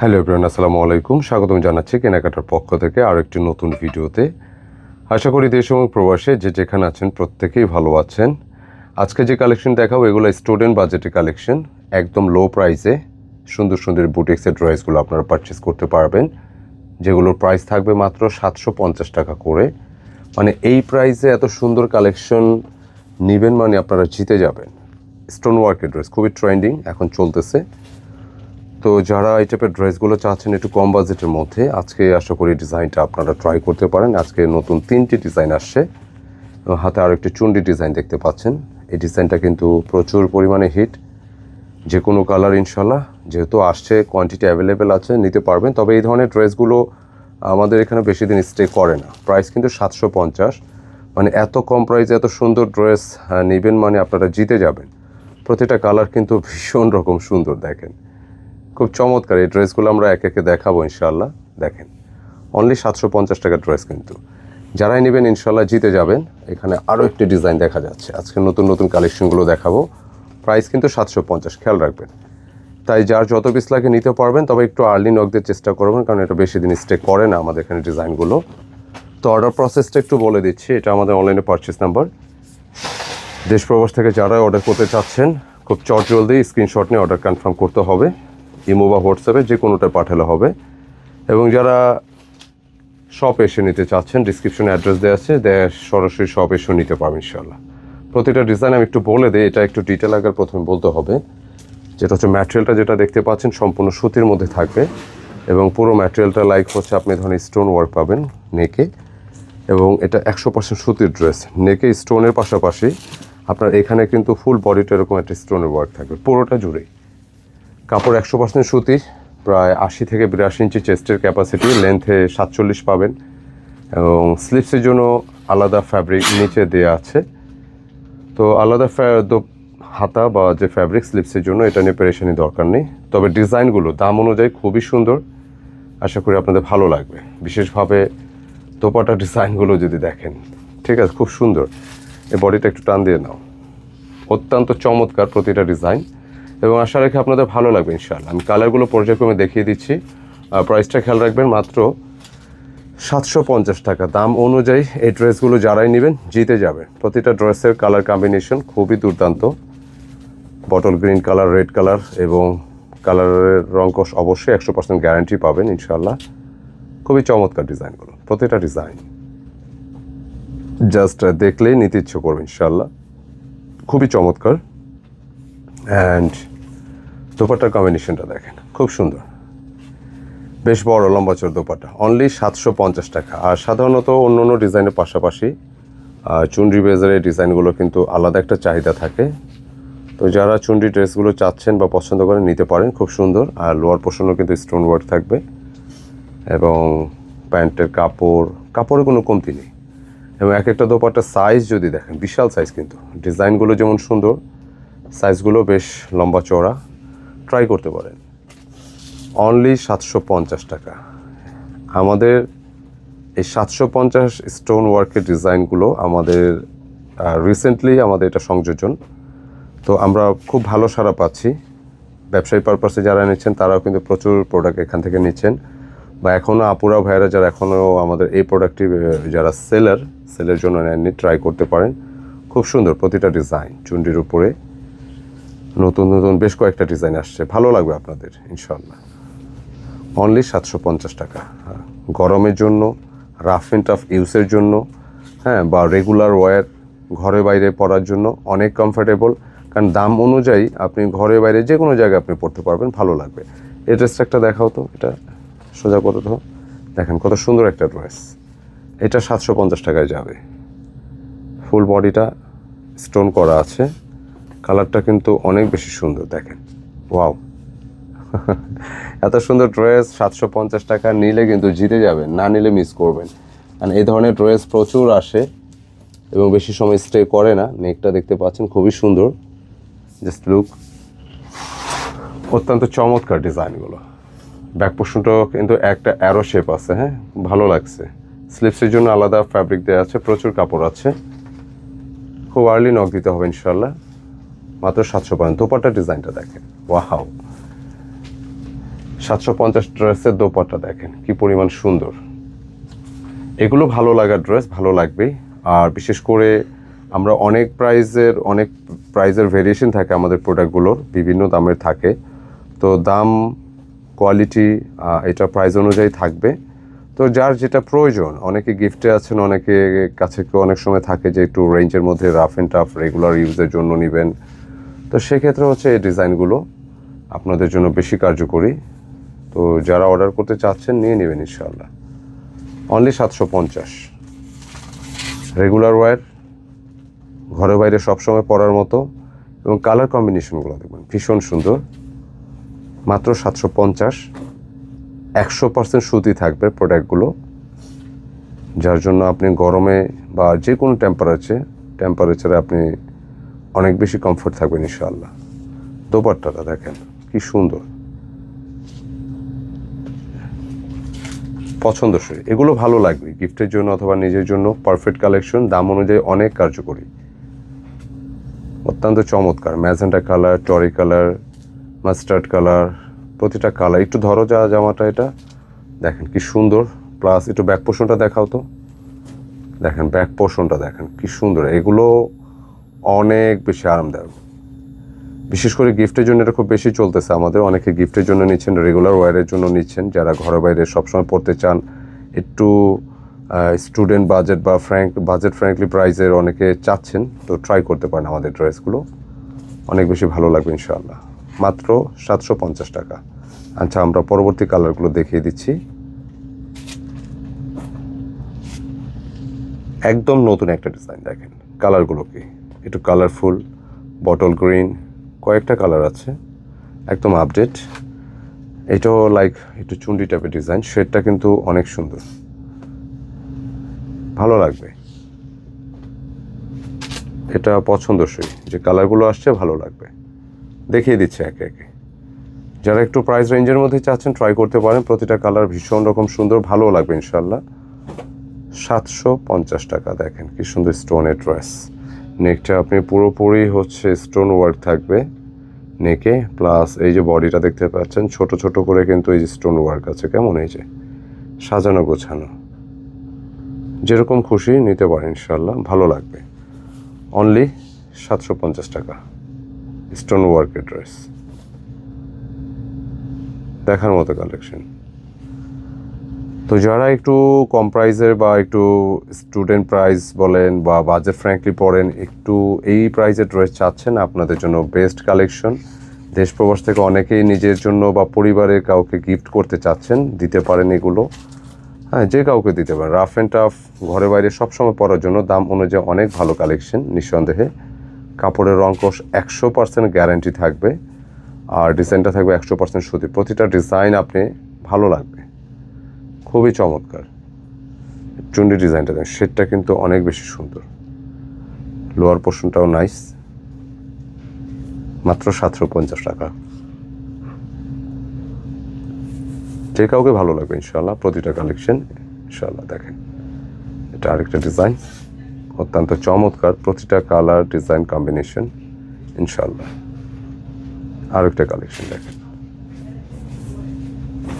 Hello everyone, আসসালামু আলাইকুম। স্বাগতম জানাচ্ছি কেনাকাটার পক্ষ থেকে আরও একটি নতুন ভিডিওতে। আশা করি দেশ এবং প্রবাসে যে যেখানে আছেন প্রত্যেকেই ভালো আছেন। আজকে যে কালেকশন দেখাবো, এগুলো স্টুডেন্ট বাজেটের কালেকশন, একদম লো প্রাইসে সুন্দর সুন্দর বুটিক্সের ড্রেসগুলো আপনারা পারচেস করতে পারবেন, যেগুলোর প্রাইস থাকবে মাত্র সাতশো পঞ্চাশ টাকা করে। মানে এই প্রাইসে এত সুন্দর কালেকশন নেবেন মানে আপনারা জিতে যাবেন। স্টোন ওয়ার্কের ড্রেস খুবই ট্রেন্ডিং এখন চলতেছে। তো যারা এই টাইপের ড্রেসগুলো চাচ্ছেন একটু কম বাজেটের মধ্যে, আজকে আশা করি ডিজাইনটা আপনারা ট্রাই করতে পারেন। আজকে নতুন তিনটি ডিজাইন আসছে। হাতে আরও একটি চুন্ডি ডিজাইন দেখতে পাচ্ছেন। এই ডিজাইনটা কিন্তু প্রচুর পরিমাণে হিট যে কোনো কালার ইনশাল্লাহ যেহেতু আসছে কোয়ান্টিটি অ্যাভেলেবেল আছে, নিতে পারবেন। তবে এই ধরনের ড্রেসগুলো আমাদের এখানে বেশি দিন স্টে করে না। প্রাইস কিন্তু সাতশো পঞ্চাশ। মানে এত কম প্রাইসে এত সুন্দর ড্রেস নেবেন মানে আপনারা জিতে যাবেন। প্রতিটা কালার কিন্তু ভীষণ রকম সুন্দর দেখেন। খুব চমৎকার। এই ড্রেসগুলো আমরা এক একে দেখাবো ইনশাল্লাহ দেখেন অনলি সাতশো পঞ্চাশ টাকার ড্রেস কিন্তু। যারাই নেবেন ইনশাল্লাহ জিতে যাবেন। এখানে আরও একটি ডিজাইন দেখা যাচ্ছে। আজকে নতুন নতুন কালেকশনগুলো দেখাবো। প্রাইস কিন্তু সাতশো পঞ্চাশ, খেয়াল রাখবেন। তাই যার যত পিস লাগে নিতে পারবেন, তবে একটু আর্লি নকদের চেষ্টা করবেন, কারণ এটা বেশি দিন স্টে করে না আমাদের এখানে ডিজাইনগুলো। তো অর্ডার প্রসেসটা একটু বলে দিচ্ছি, এটা আমাদের অনলাইনে পারচেস নাম্বার দেশ প্রবাস থেকে যারা অর্ডার করতে চাচ্ছেন, খুব চট জলদি স্ক্রিনশট নিয়ে অর্ডার কনফার্ম করতে হবে। ইমো বা হোয়াটসঅ্যাপে যে কোনোটা পাঠালে হবে। এবং যারা শপ এসে নিতে চাচ্ছেন ডিসক্রিপশনে অ্যাড্রেস দেওয়া আছে, দেয় সরাসরি শপ এসেও নিতে পারবেন ইনশাল্লাহ প্রতিটা ডিজাইন আমি একটু বলে দিই, এটা একটু ডিটেল আগে প্রথমে বলতে হবে। যেটা হচ্ছে ম্যাটেরিয়ালটা যেটা দেখতে পাচ্ছেন, সম্পূর্ণ সুতির মধ্যে থাকবে। এবং পুরো ম্যাটেরিয়ালটা লাইক হচ্ছে আপনি ধরনের স্টোন ওয়ার্ক পাবেন নেকে। এবং এটা একশো পার্সেন্ট সুতির ড্রেস নেকে স্টোনের পাশাপাশি আপনার এখানে কিন্তু ফুল বডিটা এরকম একটা স্টোনের ওয়ার্ক থাকবে, পুরোটা জুড়েই। কাপড় একশো পার্সেন্ট সুতি প্রায় আশি থেকে বিরাশি ইঞ্চি চেস্টের ক্যাপাসিটি লেন্থে সাতচল্লিশ পাবেন। এবং স্লিপসের জন্য আলাদা ফ্যাব্রিক নিচে দেওয়া আছে। তো আলাদা হাতা বা যে ফ্যাব্রিক স্লিপসের জন্য এটা নিয়ে পেরেশানি দরকার নেই। তবে ডিজাইনগুলো, দাম অনুযায়ী খুবই সুন্দর। আশা করি আপনাদের ভালো লাগবে। বিশেষভাবে দোপাটা ডিজাইনগুলো যদি দেখেন, ঠিক আছে, খুব সুন্দর। এই বডিটা একটু টান দিয়ে নাও। অত্যন্ত চমৎকার প্রতিটা ডিজাইন। এবং আশা রেখে আপনাদের ভালো লাগবে, ইনশাআল্লাহ। আমি কালারগুলো পর্যায়ক্রমে দেখিয়ে দিচ্ছি। প্রাইসটা খেয়াল রাখবেন, মাত্র সাতশো পঞ্চাশ টাকা। দাম অনুযায়ী এই ড্রেসগুলো যারাই নেবেন, জিতে যাবে। প্রতিটা ড্রেসের কালার কম্বিনেশন খুবই দুর্দান্ত। Bottle green colour red colour এবং কালারের রঙ্কশ অবশ্যই একশো পার্সেন্ট গ্যারান্টি পাবেন ইনশাল্লাহ খুবই চমৎকার ডিজাইনগুলো, প্রতিটা ডিজাইন জাস্ট দেখলেই নিতে ইচ্ছে করবে ইনশাল্লাহ খুবই চমৎকার। অ্যান্ড দোপাটার কম্বিনেশনটা দেখেন খুব সুন্দর। বেশ বড় লম্বা চোর দোপাটা অনলি সাতশো পঞ্চাশ টাকা। আর সাধারণত অন্য অন্য ডিজাইনের পাশাপাশি আহ, চুনরি বেজারের ডিজাইনগুলো কিন্তু আলাদা একটা চাহিদা থাকে। তো যারা চুনরি ড্রেসগুলো চাচ্ছেন বা পছন্দ করেন নিতে পারেন খুব সুন্দর। আর লোয়ার পোর্শনও কিন্তু স্টোন ওয়ার্ক থাকবে। এবং প্যান্টের কাপড় কাপড়ের কোনো কমতি নেই। এবং এক একটা দোপাটার সাইজ যদি দেখেন বিশাল সাইজ কিন্তু। ডিজাইনগুলো যেমন সুন্দর সাইজগুলো বেশ লম্বা চওড়া। ট্রাই করতে পারেন। অনলি সাতশো পঞ্চাশ টাকা। আমাদের এই সাতশো পঞ্চাশ স্টোন ওয়ার্কের ডিজাইনগুলো আমাদের রিসেন্টলি আমাদের এটা সংযোজন। তো আমরা খুব ভালো সারা পাচ্ছি। ব্যবসায়ী পারপাসে যারা নিচ্ছেন তারাও কিন্তু প্রচুর প্রোডাক্ট এখান থেকে নিচ্ছেন। বা এখনও আপুরা ভাইয়েরা যারা এখনও আমাদের এই প্রোডাক্টটি যারা সেলার সেলের জন্য নেননি ট্রাই করতে পারেন। খুব সুন্দর প্রতিটা ডিজাইন চুন্ডির উপরে। নতুন নতুন বেশ কয়েকটা ডিজাইন আসছে। ভালো লাগবে আপনাদের ইনশাল্লাহ অনলি সাতশো পঞ্চাশ টাকা। হ্যাঁ, গরমের জন্য রাফ অ্যান্ড টাফ ইউজের জন্য হ্যাঁ বা রেগুলার ওয়্যার ঘরে বাইরে পরার জন্য অনেক কমফোর্টেবল কারণ দাম অনুযায়ী আপনি ঘরে বাইরে যে কোনো জায়গায় আপনি পড়তে পারবেন ভালো লাগবে। এই ড্রেসটা একটা দেখাও তো এটা সোজা কত তো দেখেন কত সুন্দর একটা ড্রেস এটা সাতশো পঞ্চাশ টাকায় যাবে। ফুল বডিটা স্টোন করা আছে। কালারটা কিন্তু অনেক বেশি সুন্দর, দেখেন। ওয়াও। এত সুন্দর ড্রেস, সাতশো পঞ্চাশ টাকা নিলে কিন্তু জিতে যাবেন, না নিলে মিস করবেন। কারণ এই ধরনের ড্রেস প্রচুর আসে এবং বেশি সময় স্টে করে না, নেকটা দেখতে পাচ্ছেন, খুবই সুন্দর। জাস্ট লুক অত্যন্ত চমৎকার ডিজাইনগুলো। ব্যাক পোর্শনটাও কিন্তু একটা অ্যারো শেপ আছে হ্যাঁ? ভালো লাগছে। স্লিপসের জন্য আলাদা ফ্যাব্রিক দেওয়া আছে, প্রচুর কাপড় আছে। খুব আর্লি নক দিতে হবে ইনশাল্লাহ মাত্র সাতশো পয়েন্ট। দোপাট্টা ডিজাইনটা দেখেন। ওয়াও। সাতশো পঞ্চাশ ড্রেসের দোপাট্টা দেখেন, কি পরিমাণ সুন্দর। এগুলো ভালো লাগার ড্রেস, ভালো লাগবেই। আর বিশেষ করে আমরা অনেক প্রাইজের অনেক প্রাইজের ভেরিয়েশন থাকে আমাদের প্রোডাক্টগুলোর বিভিন্ন দামের থাকে। তো দাম কোয়ালিটি এটা প্রাইস অনুযায়ী থাকবে। তো যার যেটা প্রয়োজন, অনেকে গিফটে আছেন, অনেকে কাছে কেউ অনেক সময় থাকে যে একটু রেঞ্জের মধ্যে রাফ অ্যান্ড টাফ রেগুলার ইউজের জন্য নেবেন। তো সেক্ষেত্রে হচ্ছে এই ডিজাইনগুলো আপনাদের জন্য বেশি কার্যকরী। তো যারা অর্ডার করতে চাচ্ছেন, নিয়ে নেবেন ইনশাল্লাহ অনলি সাতশো পঞ্চাশ। রেগুলার ওয়্যার ঘরে বাইরে সবসময় পরার মতো এবং কালার কম্বিনেশনগুলো দেখবেন, ভীষণ সুন্দর। মাত্র সাতশো পঞ্চাশ। একশো পার্সেন্ট সুতি থাকবে প্রোডাক্টগুলো যার জন্য আপনি গরমে বা যে কোনো টেম্পারেচারে টেম্পারেচারে আপনি অনেক বেশি কমফোর্ট থাকবেন ইনশাআল্লাহ। দোপাট্টাটা দেখেন, কি সুন্দর। পছন্দসই। এগুলো ভালো লাগবে, গিফটের জন্য অথবা নিজের জন্য পারফেক্ট কালেকশন দাম অনুযায়ী অনেক কার্যকরী। অত্যন্ত চমৎকার ম্যাজেন্টা কালার টরি কালার মাস্টার্ড কালার প্রতিটা কালার একটু ধরো যা জামাটা এটা। দেখেন কি সুন্দর প্লাস একটু ব্যাক পোর্শনটা দেখাও তো। দেখেন ব্যাক পোর্শনটা দেখেন, কি সুন্দর। এগুলো অনেক বেশি আরামদায়ক। বিশেষ করে গিফটের জন্য এটা খুব বেশি চলতেছে আমাদের। অনেকে গিফটের জন্য নিচ্ছেন রেগুলার ওয়ারের জন্য নিচ্ছেন। যারা ঘরে বাইরে সবসময় পড়তে চান, একটু স্টুডেন্ট বাজেট বা ফ্র্যাঙ্ক বাজেট ফ্র্যাঙ্কলি প্রাইজের অনেকে চাচ্ছেন, তো ট্রাই করতে পারেন আমাদের ড্রেসগুলো। অনেক বেশি ভালো লাগবে ইনশাআল্লাহ। মাত্র সাতশো পঞ্চাশ টাকা। আচ্ছা আমরা পরবর্তী কালারগুলো দেখিয়ে দিচ্ছি। একদম নতুন একটা ডিজাইন দেখেন। কালারগুলো কি? একটু কালারফুল বটল গ্রিন কয়েকটা কালার আছে, একদম আপডেট এটাও লাইক একটু চুন্ডি টাইপের ডিজাইন শেডটা কিন্তু অনেক সুন্দর। ভালো লাগবে। এটা পছন্দসই, যে কালারগুলো আসছে ভালো লাগবে। দেখিয়ে দিচ্ছে একে একে। যারা একটু প্রাইস রেঞ্জের মধ্যে চাচ্ছেন ট্রাই করতে পারেন। প্রতিটা কালার ভীষণ রকম সুন্দর ভালো লাগবে ইনশাল্লাহ সাতশো পঞ্চাশ টাকা, দেখেন কি সুন্দর স্টোনের ড্রেস নেকটা আপনি পুরোপুরি হচ্ছে স্টোন ওয়ার্ক থাকবে নেকে প্লাস এই যে বডিটা দেখতে পাচ্ছেন, ছোট ছোট করে কিন্তু এই যে স্টোন ওয়ার্ক আছে, কেমন এই যে? সাজানো, গোছানো। যেরকম খুশি নিতে পারেন ইনশাল্লাহ ভালো লাগবে। অনলি সাতশো পঞ্চাশ টাকা। স্টোন ওয়ার্কের ড্রেস দেখার মতো কালেকশন তো যারা একটু কম প্রাইসের বা একটু স্টুডেন্ট প্রাইস বলেন বা বাজেট ফ্র্যাঙ্কলি পড়েন, একটু এই প্রাইসের ড্রেস চাচ্ছেন আপনাদের জন্য বেস্ট কালেকশন দেশ প্রবাস থেকে অনেকেই নিজের জন্য বা পরিবারের কাউকে গিফট করতে চাচ্ছেন, দিতে পারেন এগুলো। হ্যাঁ যে কাউকে দিতে পারেন। রাফ অ্যান্ড টাফ ঘরে বাইরে সবসময় পরার জন্য দাম অনুযায়ী অনেক ভালো কালেকশন নিঃসন্দেহে। কাপড়ের রঙ্কশ একশো পার্সেন্ট গ্যারান্টি থাকবে। আর ডিজাইনটা থাকবে একশো পার্সেন্ট সুতি। প্রতিটা ডিজাইন আপনি ভালো লাগবে। খুবই চমৎকার। চুন্ডি ডিজাইনটা দেন শেডটা কিন্তু অনেক বেশি সুন্দর। লোয়ার পোর্শনটাও নাইস মাত্র সাতশো পঞ্চাশ টাকা। যে কাউকে ভালো লাগবে ইনশাল্লাহ প্রতিটা কালেকশন ইনশাল্লাহ দেখেন। এটা আরেকটা ডিজাইন অত্যন্ত চমৎকার, প্রতিটা কালার ডিজাইন কম্বিনেশন ইনশাল্লাহ আরেকটা কালেকশন দেখেন।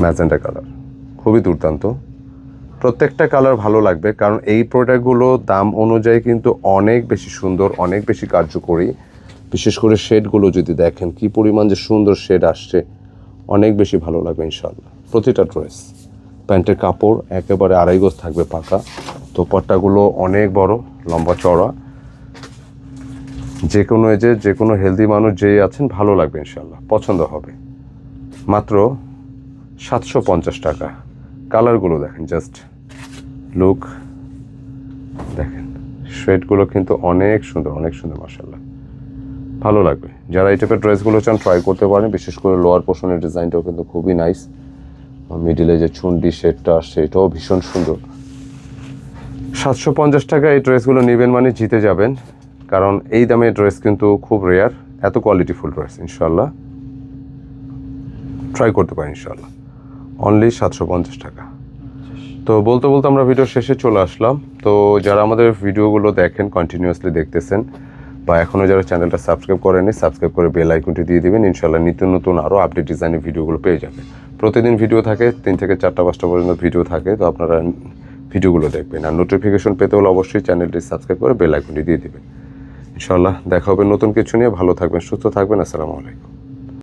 ম্যাজেন্টা কালার খুবই দুর্দান্ত। প্রত্যেকটা কালার ভালো লাগবে, কারণ এই প্রোডাক্টগুলো দাম অনুযায়ী কিন্তু অনেক বেশি সুন্দর, অনেক বেশি কার্যকরী। বিশেষ করে শেডগুলো যদি দেখেন, কি পরিমাণ যে সুন্দর শেড আসছে, অনেক বেশি ভালো লাগবে ইনশাল্লাহ প্রতিটা ড্রেস প্যান্টের কাপড় একেবারে আড়াই গোজ থাকবে পাকা। দোপাট্টাগুলো অনেক বড়, লম্বা চড়া যে কোনো এজে যে কোনো হেলদি মানুষ যেই আছেন, ভালো লাগবে ইনশাল্লাহ পছন্দ হবে। মাত্র সাতশো পঞ্চাশ টাকা। কালারগুলো দেখেন জাস্ট লুক দেখেন। শেডগুলো কিন্তু অনেক সুন্দর অনেক সুন্দর মাসাল্লাহ ভালো লাগবে। যারা এই টাইপের ড্রেসগুলো চান ট্রাই করতে পারেন। বিশেষ করে লোয়ার পোর্শনের ডিজাইনটাও কিন্তু খুবই নাইস মিডিলে যে চুন্ডি শেডটা আসছে এটাও ভীষণ সুন্দর। সাতশো পঞ্চাশ টাকা এই ড্রেসগুলো নেবেন মানে জিতে যাবেন। কারণ এই দামে ড্রেস কিন্তু খুব রেয়ার এত কোয়ালিটিফুল ড্রেস ইনশাল্লাহ ট্রাই করতে পারেন ইনশাল্লাহ অনলি সাতশো পঞ্চাশ টাকা। তো বলতে বলতে আমরা ভিডিও শেষে চলে আসলাম। তো যারা আমাদের ভিডিওগুলো দেখেন কন্টিনিউয়াসলি দেখতেছেন, বা এখনও যারা চ্যানেলটা সাবস্ক্রাইব করেনি সাবস্ক্রাইব করে বেল আইকনটি দিয়ে দেবেন। ইনশাল্লাহ নিত্য নতুন আরও আপডেট ডিজাইনের ভিডিওগুলো পেয়ে যাবেন। প্রতিদিন ভিডিও থাকে, তিন থেকে চারটা, পাঁচটা পর্যন্ত ভিডিও থাকে, তো আপনারা ভিডিওগুলো দেখবেন। আর নোটিফিকেশন পেতে হলে অবশ্যই চ্যানেলটি সাবস্ক্রাইব করে বেল আইকনটি দিয়ে দেবেন। ইনশাল্লাহ দেখা হবে নতুন কিছু নিয়ে। ভালো থাকবেন, সুস্থ থাকবেন। আসসালামু আলাইকুম।